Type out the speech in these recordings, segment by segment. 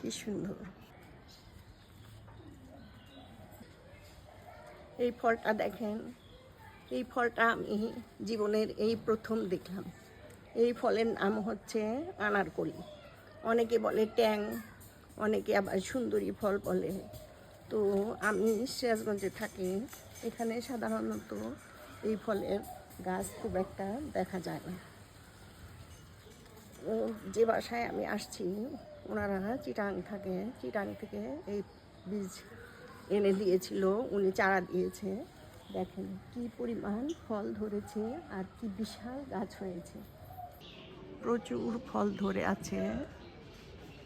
কি সুন্দর। এই ফলটা দেখেন, এই ফলটা আমি জীবনের এই প্রথম দেখলাম। এই ফলের নাম হচ্ছে আনারকলি। অনেকে বলে ট্যাং, অনেকে আবার সুন্দরী ফল বলে। তো আমি সিরাজগঞ্জে থাকি, এখানে সাধারণত এই ফলের গাছ খুব একটা দেখা যায় না। যে বাসায় আমি আসছি ওনারা চিটাং থাকে, চিটাং থেকে এই বীজ এনে দিয়েছিল, উনি চারা দিয়েছে। দেখেন কি পরিমাণ ফল ধরেছে আর কি বিশাল গাছ হয়েছে। প্রচুর ফল ধরে আছে।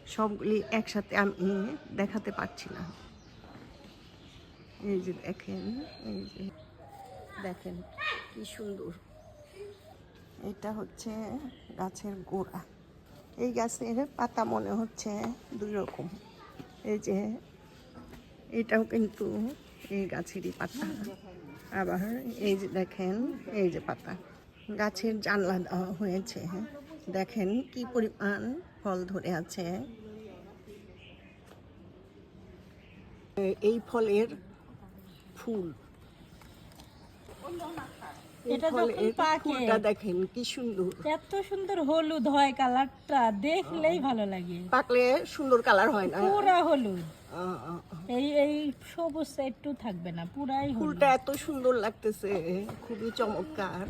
সবগুলি একসাথে আমি দেখাতে পারছি না। এই যে দেখেন, এই যে দেখেন কি সুন্দর। এটা হচ্ছে গাছের গোড়া। এই গাছের পাতা মনে হচ্ছে দুই রকম। এই যে, এটাও কিন্তু এই গাছেরই পাতা। আবার এই যে দেখেন, এই যে পাতা। গাছের জানলা দেওয়া হয়েছে। দেখেন কি পরিমাণ ফল ধরে আছে। এই ফলের ফুল। এটা যখন পাকে দেখেন কি সুন্দর। এত সুন্দর হলুদ হয় কালারটা দেখলেই ভালো লাগে। পাকলে সুন্দর কালার হয় না? পুরা হলুদ। এই এই সবুজ একটু থাকবে না পুরাই ফুলটা এত সুন্দর লাগতেছে খুবই চমৎকার।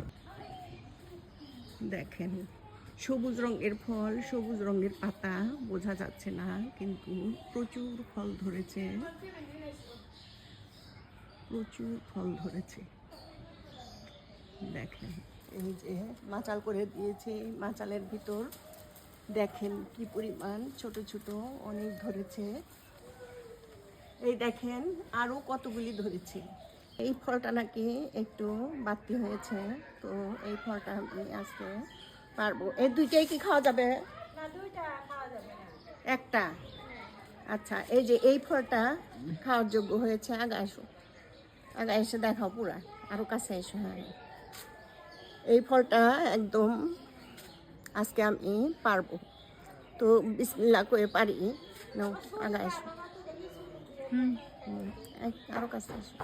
দেখেন সবুজ রঙের ফল সবুজ রঙের পাতা বোঝা যাচ্ছে না কিন্তু প্রচুর ফল ধরেছে। প্রচুর ফল ধরেছে। দেখেন। এই যে মাচাল করে দিয়েছে মাচালের ভিতর। দেখেন কি পরিমাণ ছোট ছোট অনেক ধরেছে। এই দেখেন আরও কতগুলি ধরেছে। এই ফলটা নাকি একটু বাড়তি হয়েছে তো এই ফলটা আমি আজকে পারব। এই দুইটাই কি খাওয়া যাবে? একটা? আচ্ছা এই যে এই ফলটা খাওয়ার যোগ্য হয়েছে। আগা এসো। আগা এসে দেখাও পুরা। আরও কাছে এসো হ্যাঁ। এই ফলটা একদম আজকে আমি পারব। তো বিসমিল্লা করে পারি। নাও আগা এসো হুম। হুম, এক- আরও কাছে এসো।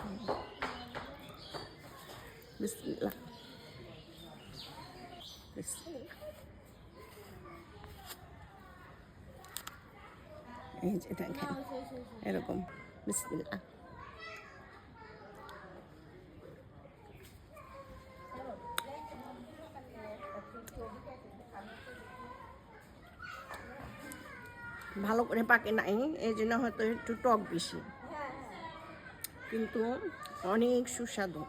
এই যে দেখেন এরকম। বিসমিল্লাহ। ভালো করে পাকে নাই, এই জন্য হয়তো একটু টক বেশি। কিন্তু অনেক সুস্বাদু,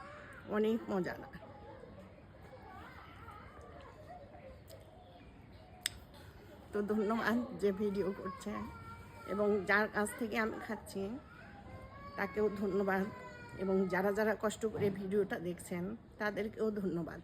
অনেক মজা না তো ধন্যবাদ যে ভিডিও করছে, এবং যার কাছ থেকে আমি খাচ্ছি, তাকেও ধন্যবাদ। এবং যারা যারা কষ্ট করে ভিডিওটা দেখছেন, তাদেরকেও ধন্যবাদ।